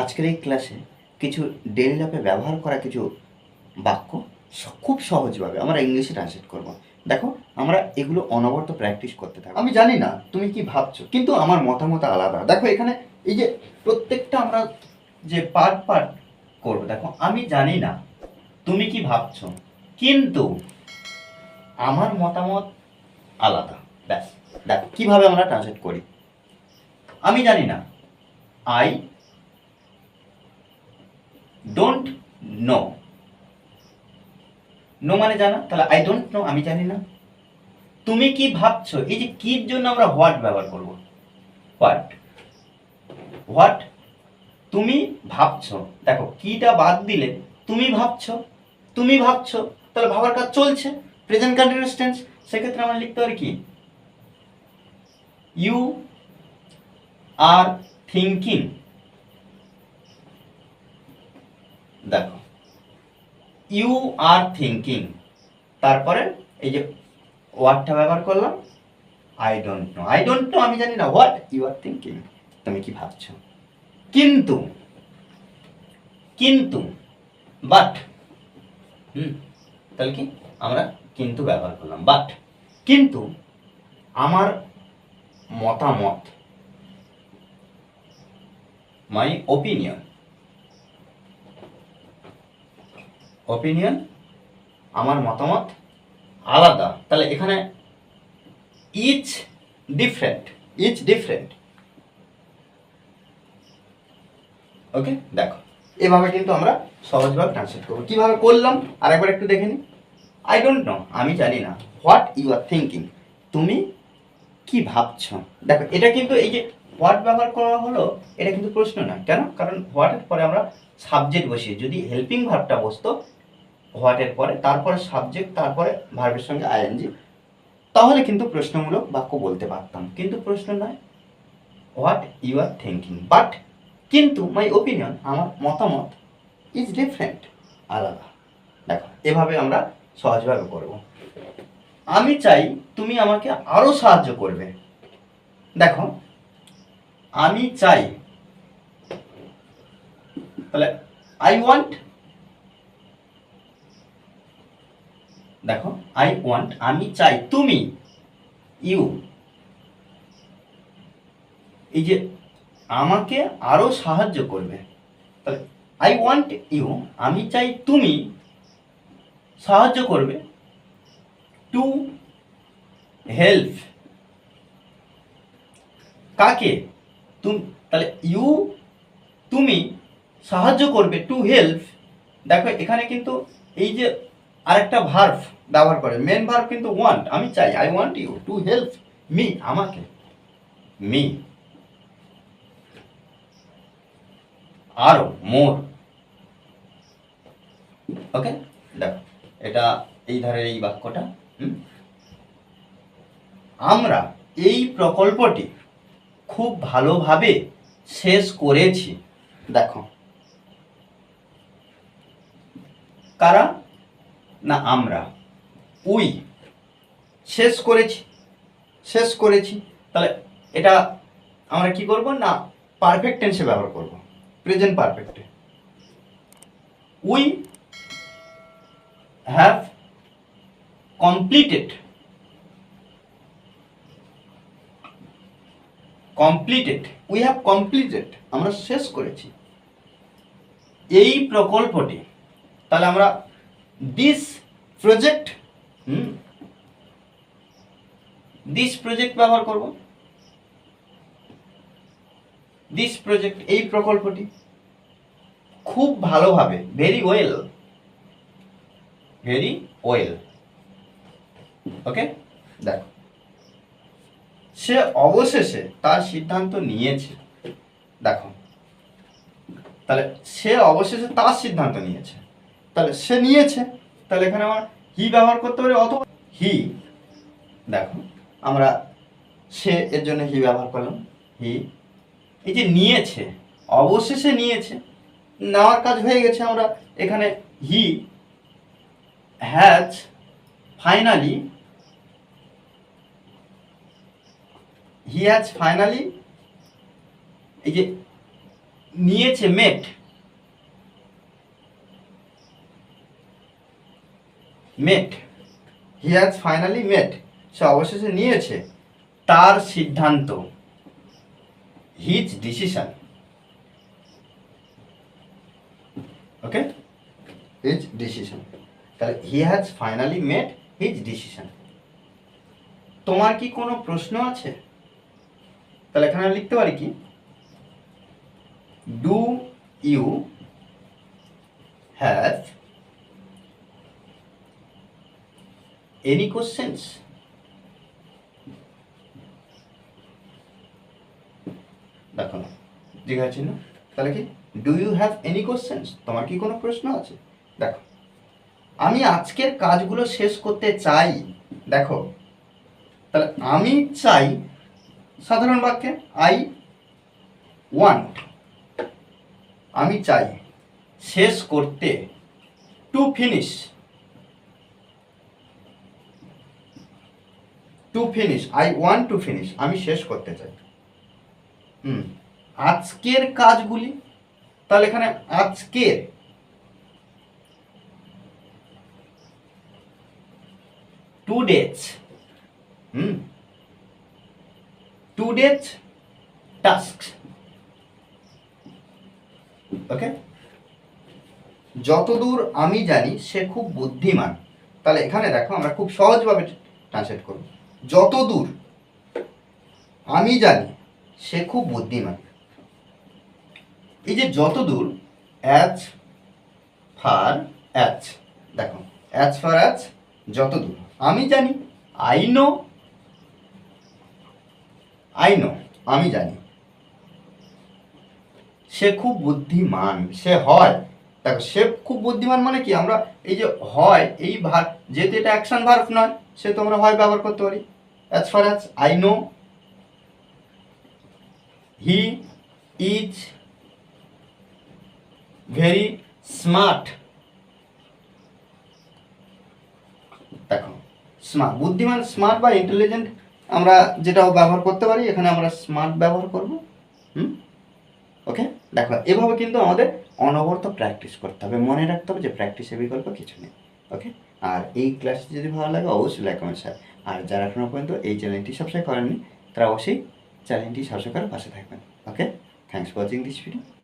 আজকের এই ক্লাসে কিছু ডেলি লাইফে ব্যবহার করা কিছু বাক্য খুব সহজভাবে আমরা ইংলিশে ট্রান্সলেট করব। দেখো, আমরা এগুলো অনবরত প্র্যাকটিস করতে থাকব। আমি জানি না তুমি কি ভাবছ, কিন্তু আমার মতামত আলাদা। দেখো, এখানে এই যে প্রত্যেকটা আমরা যে পার্ট পার্ট করব, দেখো, আমি জানি না তুমি কি ভাবছ, কিন্তু আমার মতামত আলাদা। ব্যাস, দেখো, কীভাবে আমরা ট্রান্সলেট করি? আমি জানি না। আই ডোন্ট নো নো মানে জানা? তাহলে আই ডোন্ট নো আমি জানি না। তুমি কি ভাবছ? এই যে কির জন্য আমরা হোয়াট ব্যবহার করব? হোয়াট হোয়াট তুমি ভাবছ। দেখো, কিটা বাদ দিলে তুমি ভাবছ। তুমি ভাবছ, তাহলে ভাবার কাজ চলছে। প্রেজেন্ট কন্টিনিউয়াস টেন্স সেক্ষেত্রে আমরা লিখতে পারি কি? ইউ আর থিঙ্কিং দেখো। ইউ আর থিঙ্কিং তারপরে এই যে ওয়ার্ডটা ব্যবহার করলাম। I don't know I don't know আমি জানি না। হোয়াট ইউ আর থিঙ্কিং তুমি কি ভাবছ? কিন্তু কিন্তু বাট হুম, তাহলে কি? আমরা কিন্তু ব্যবহার করলাম। বাট কিন্তু, আমার মতামত মাই ওপিনিয়ন ওপিনিয়ন আমার মতামত আলাদা। তাহলে এখানে each different each different okay দেখো, এভাবে কিন্তু আমরা সহজভাবে ট্রান্সলেট করব। কীভাবে করলাম? আর একবার একটু দেখে নিই আই ডোন্ট নো আমি জানি না। হোয়াট ইউ আর থিঙ্কিং তুমি কি ভাবছ? দেখো, এটা কিন্তু এই যে হোয়াট ব্যবহার করা হলো, এটা কিন্তু প্রশ্ন না। কেন? কারণ হোয়াটের পরে আমরা সাবজেক্ট বসিয়ে, যদি হেল্পিং ভাবটা বসতো হোয়াটের পরে, তারপরে সাবজেক্ট তারপরে ভার্বের সঙ্গে আইএনজি তাহলে কিন্তু প্রশ্নমূলক বাক্য বলতে পারতাম। কিন্তু প্রশ্ন নয় what you are thinking but কিন্তু মাই ওপিনিয়ন আমার মতামত ইজ ডিফারেন্ট আলাদা। দেখো, এভাবে আমরা সহজভাবে করব। আমি চাই তুমি আমাকে আরও সাহায্য করবে। দেখো, আমি চাই, তাহলে আই ওয়ান্ট দেখো আই ওয়ান্ট আমি চাই তুমি ইউ এই যে আমাকে আরও সাহায্য করবে। তাহলে আই ওয়ান্ট ইউ আমি চাই তুমি সাহায্য করবে টু হেল্প কাকে? তুমি, তাহলে ইউ তুমি সাহায্য করবে টু হেল্প দেখো, এখানে কিন্তু এই যে আরেকটা ভার্ভ ব্যবহার করে মেন ভার্ভ কিন্তু ওয়ান্ট আমি চাই I want you to help me আমাকে। মি আরও মোর ওকে দেখো, এটা এই ধারের এই বাক্যটা? আমরা এই প্রকল্পটি খুব ভালোভাবে শেষ করেছি। দেখো। কারা? না আমরা। উই। শেষ করেছি। শেষ করেছি। তাহলে এটা আমরা কি করব? না পারফেক্ট টেন্সে ব্যবহার করব। Present পারফেক্টে we have completed completed we have completed আমরা শেষ করেছি। এই প্রকল্পটি, তাহলে আমরা this project hmm? This project ব্যবহার করব। দিস প্রজেক্ট এই প্রকল্পটি খুব ভালোভাবে very well very well okay দেখো। সে অবশেষে তার সিদ্ধান্ত নিয়েছে। দেখো। তাহলে সে অবশেষে তার সিদ্ধান্ত নিয়েছে। তাহলে সে নিয়েছে। তাহলে এখানে আমার হি ব্যবহার করতে পারি অথবা হি দেখো, আমরা সে এর জন্য হি ব্যবহার করলাম। হি এই যে নিয়েছে, অবশেষে নিয়েছে, নেওয়ার কাজ হয়ে গেছে আমরা এখানে he has finally he has finally এই যে নিয়েছে মেট মেট হি হ্যাজ ফাইনালি মেট সে অবশেষে নিয়েছে তার সিদ্ধান্ত। His decision okay his decision তাহলে he has finally met his decision তোমার কি কোনো প্রশ্ন আছে? তাহলে এখানে আমি লিখতে পারি কি? Do you have any questions দেখো না, জিজ্ঞাসা চিহ্ন তাহলে কি? Do you have any questions তোমার কি কোনো প্রশ্ন আছে? দেখো, আমি আজকের কাজগুলো শেষ করতে চাই, দেখো, তাহলে আমি চাই সাধারণ বাক্যে আই ওয়ান্ট আমি চাই শেষ করতে to finish to finish I want to finish আমি শেষ করতে চাই। হুম, আজকের কাজগুলি, তাহলে এখানে আজকের today's hmm today's task okay যতদূর আমি জানি, সে খুব বুদ্ধিমান। তাহলে এখানে দেখো, আমরা খুব সহজভাবে ট্রান্সলেট করব। যতদূর আমি জানি, সে খুব বুদ্ধিমান। এই যে যতদূর অ্যাজ ফার অ্যাজ দেখো অ্যাজ ফার অ্যাজ যতদূর। আমি জানি আই নো আই নো আমি জানি। সে খুব বুদ্ধিমান, সে হয়। দেখো, সে খুব বুদ্ধিমান মানে কি? আমরা এই যে হয়, এই ভার, যেহেতু এটা অ্যাকশন ভার্ব নয় সে তো আমরা হয় ব্যবহার করতে পারি। As far as I know he is very smart দেখো স্মার্ট বুদ্ধিমান স্মার্ট বা ইন্টেলিজেন্ট আমরা যেটাও ব্যবহার করতে পারি, এখানে আমরা স্মার্ট ব্যবহার করব। হুম? ওকে দেখো, এভাবে কিন্তু আমাদের অনবরত প্র্যাকটিস করতে হবে। মনে রাখতে হবে যে প্র্যাকটিসের বিকল্প কিছু নেই। ওকে আর এই ক্লাসটি যদি ভালো লাগে, অবশ্যই লাইক কমেন্ট শেয়ার আর যারা এখনও পর্যন্ত এই চ্যানেলটি সাবস্ক্রাইব করেননি, তারা অবশ্যই চ্যানেলটি সবসময় করে পাশে থাকবেন। Okay thanks for watching this video